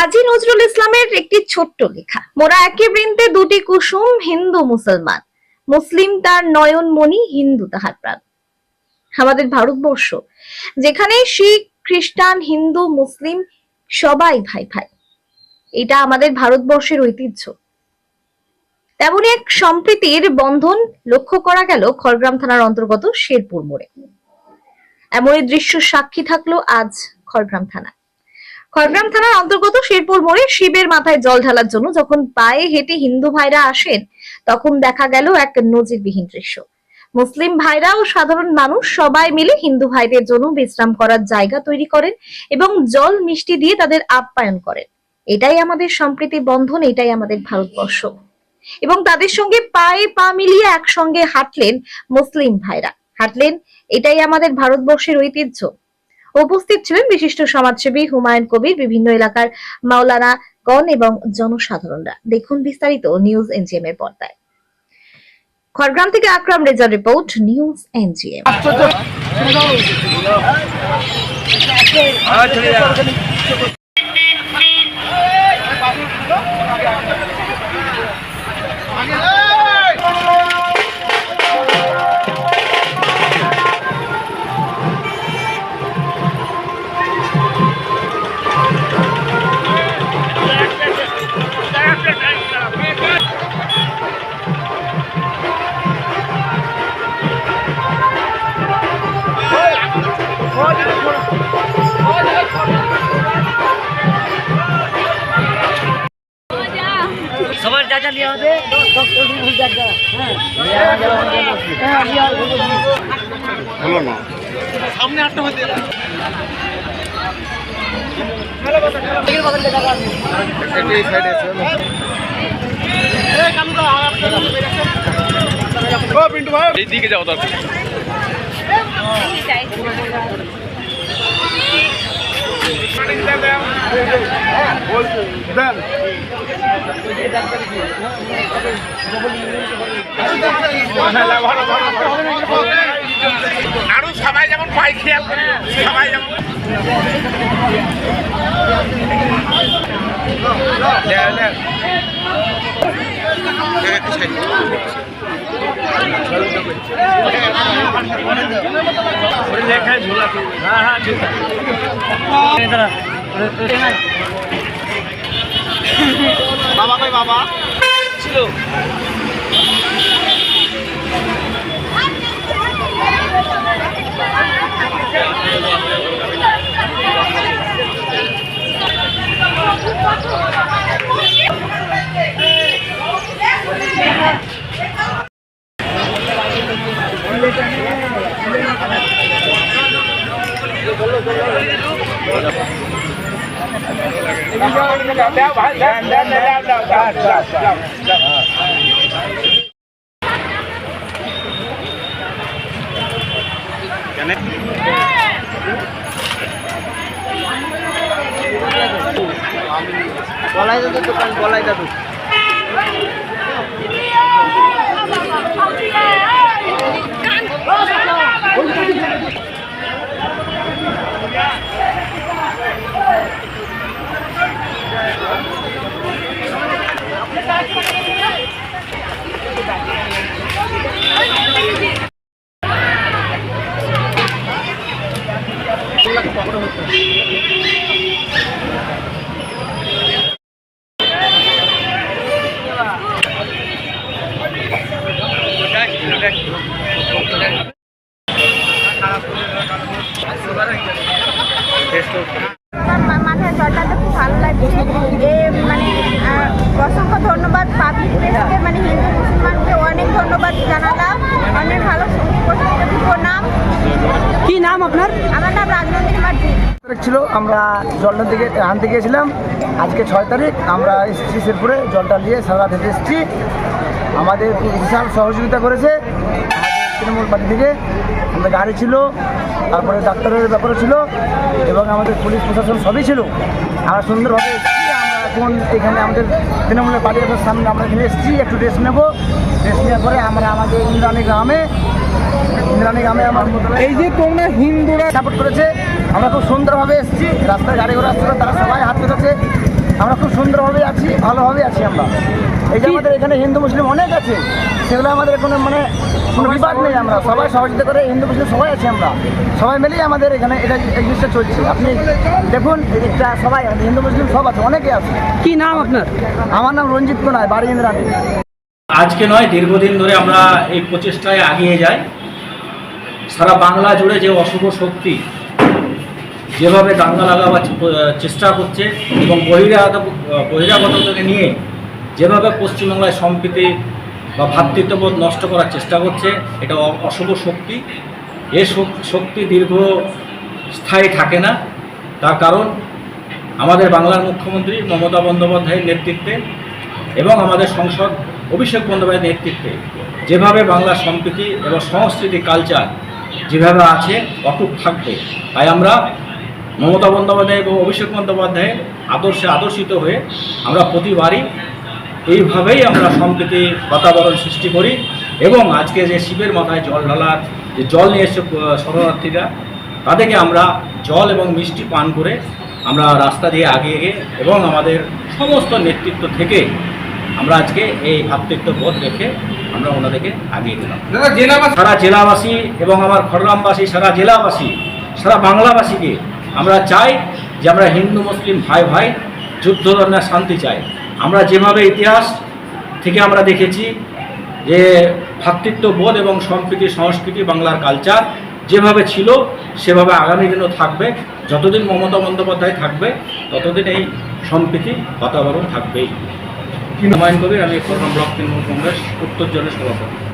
কাজী নজরুল ইসলামের একটি ছোট্ট লেখা। মোরা একে বৃন্দে দুটি কুসুম হিন্দু মুসলমান। মুসলিম তার নয়ন মণি, হিন্দু তাহার প্রাণ। আমাদের ভারতবর্ষ, যেখানে শিখ, খ্রিস্টান, হিন্দু, মুসলিম সবাই ভাই ভাই। এটা আমাদের ভারতবর্ষের ঐতিহ্য। তেমনি এক সম্প্রীতির বন্ধন লক্ষ্য করা গেল খড়গ্রাম থানার অন্তর্গত শেরপুর মোড়ে। এমনই দৃশ্য সাক্ষী থাকল আজ খড়গ্রাম থানা খড়গ্রাম থানার অন্তর্গত শেরপুর মোড়ে শিবের মাথায় জল ঢালার জন্য যখন পায়ে হেঁটে হিন্দু ভাইরা আসেন, তখন দেখা গেল এক নজিরবিহীন দৃশ্য। মুসলিম ভাইরা ও সাধারণ মানুষ সবাই মিলে হিন্দু ভাইদের জন্য বিশ্রাম করার জায়গা তৈরি করেন এবং জল মিষ্টি দিয়ে তাদের আপ্যায়ন করেন। এটাই আমাদের সম্প্রীতি বন্ধন, এটাই আমাদের ভারতবর্ষ। এবং তাদের সঙ্গে পায়ে পা মিলিয়ে একসঙ্গে হাঁটলেন মুসলিম ভাইরা। হাঁটলেন, এটাই আমাদের ভারতবর্ষের ঐতিহ্য। উপস্থিত ছিলেন বিশিষ্ট সমাজসেবী হুমায়ুন কবির, বিভিন্ন এলাকার মাওলানা গণ এবং জনসাধারণরা। দেখুন বিস্তারিত নিউজ এনজিএম এর পর্দায়। খড়গ্রাম থেকে আকরাম রেজার রিপোর্ট, নিউজ এনজিএম। সবার যা যা নেওয়া হবে। এই দিকে যাও দরকার আরও সবাই যেমন পাই খেয়াল করে সবাই যেমন। একটু side করো। বাবা কই বাবা ছিল বলাই দাদু দোকান বলাই দাদু মাথায় জলটা তো খুব ভালো লাগছে মানে অসংখ্য ধন্যবাদ পাবলিক প্লেসকে মানে হিন্দু অনেক ধন্যবাদ জানালাম অনেক ভালো প্রণাম কি নাম আপনার? আমার নাম রাজনন্দিনী মার্জি ছিল, আমরা জলটা থেকে আনতে গিয়েছিলাম আজকে ছয় তারিখ, আমরা এসেছি শেরপুরে, জলটা নিয়ে সারা হেঁটে এসেছি। আমাদের বিশাল সহযোগিতা করেছে। তৃণমূল পার্টি থেকে আমাদের গাড়ি ছিল, তারপরে ডাক্তারের ব্যাপারও ছিল, এবং আমাদের পুলিশ প্রশাসন সবই ছিল। আমরা সুন্দরভাবে আমরা এখন এখানে আমাদের তৃণমূলের পার্টি সামনে আমরা এখানে এসেছি, একটু রেস্ট নেব। রেস্ট নেওয়ার পরে আমরা আমাদের ইন্দ্রাণী গ্রামে ইন্দ্রাণী গ্রামে আমার এই যে তোমরা হিন্দুরা সাপোর্ট করেছে আমরা খুব সুন্দরভাবে এসেছি রাস্তায় গাড়ি ঘোড়া আসছিল তারা সবাই হাত পেতেছে। আমরা খুব সুন্দরভাবে আছি ভালোভাবে আছি আমরা। এই যে আমাদের এখানে হিন্দু মুসলিম অনেক আছে সেগুলো আমাদের কোনো মানে কোনো বিবাদ নেই আমরা। সবাই সহযোগিতা করে হিন্দু মুসলিম সবাই আছি আমরা। সবাই মিলেই আমাদের এখানে এটা এই জিনিসটা চলছে। আপনি দেখুন এটা সবাই হিন্দু মুসলিম সব আছে অনেকে আছে। কি নাম আপনার? আমার নাম রঞ্জিত কোনায় বাড়ি ইন্দ্রাণী। আজকে নয় দীর্ঘদিন ধরে আমরা এই প্রচেষ্টায় আগিয়ে যাই। সারা বাংলা জুড়ে যে অশুভ শক্তি যেভাবে দাঙ্গা লাগাবার চেষ্টা করছে এবং বহিরাগত বহিরাগতকে নিয়ে যেভাবে পশ্চিমবাংলায় সম্প্রীতি বা ভ্রাতৃত্ববোধ নষ্ট করার চেষ্টা করছে, এটা অশুভ শক্তি। এ শক্তি দীর্ঘ স্থায়ী থাকে না। তার কারণ আমাদের বাংলার মুখ্যমন্ত্রী মমতা বন্দ্যোপাধ্যায়ের নেতৃত্বে এবং আমাদের সংসদ অভিষেক বন্দ্যোপাধ্যায়ের নেতৃত্বে যেভাবে বাংলার সম্প্রীতি এবং সংস্কৃতি, কালচার যেভাবে আছে অটুট থাকবে। তাই আমরা মমতা বন্দ্যোপাধ্যায় এবং অভিষেক বন্দ্যোপাধ্যায়ের আদর্শে আদর্শিত হয়ে আমরা প্রতিবারই এইভাবেই আমরা সম্প্রীতি বাতাবরণ সৃষ্টি করি এবং আজকে যে শিবের মাথায় জল ঢালার যে জল নিয়ে এসে আহ, শরণার্থীরা তাদেরকে আমরা জল এবং মিষ্টি পান করে আমরা রাস্তা দিয়ে আগিয়ে গিয়ে এবং আমাদের সমস্ত নেতৃত্ব থেকে আমরা আজকে এই ভ্রাতৃত্ববোধ রেখে আমরা ওনাদেরকে আগিয়ে দিলাম। সারা জেলাবাসী এবং আমার খড়গ্রামবাসী সারা জেলাবাসী সারা বাংলাবাসীকে আমরা চাই যে আমরা হিন্দু মুসলিম ভাই ভাই যুদ্ধ ধর্মের শান্তি চাই। আমরা যেভাবে ইতিহাস থেকে আমরা দেখেছি যে ভ্রাতৃত্ববোধ এবং সম্প্রীতি সংস্কৃতি বাংলার কালচার যেভাবে ছিল সেভাবে আগামী দিনও থাকবে। যতদিন মমতা বন্দ্যোপাধ্যায় থাকবে ততদিন এই সম্প্রীতি বাতাবরণ থাকবেই। হুমায়ুন কবির আমি খড়গ্রাম ব্লক তৃণমূল কংগ্রেস উত্তর জলের সভাপতি।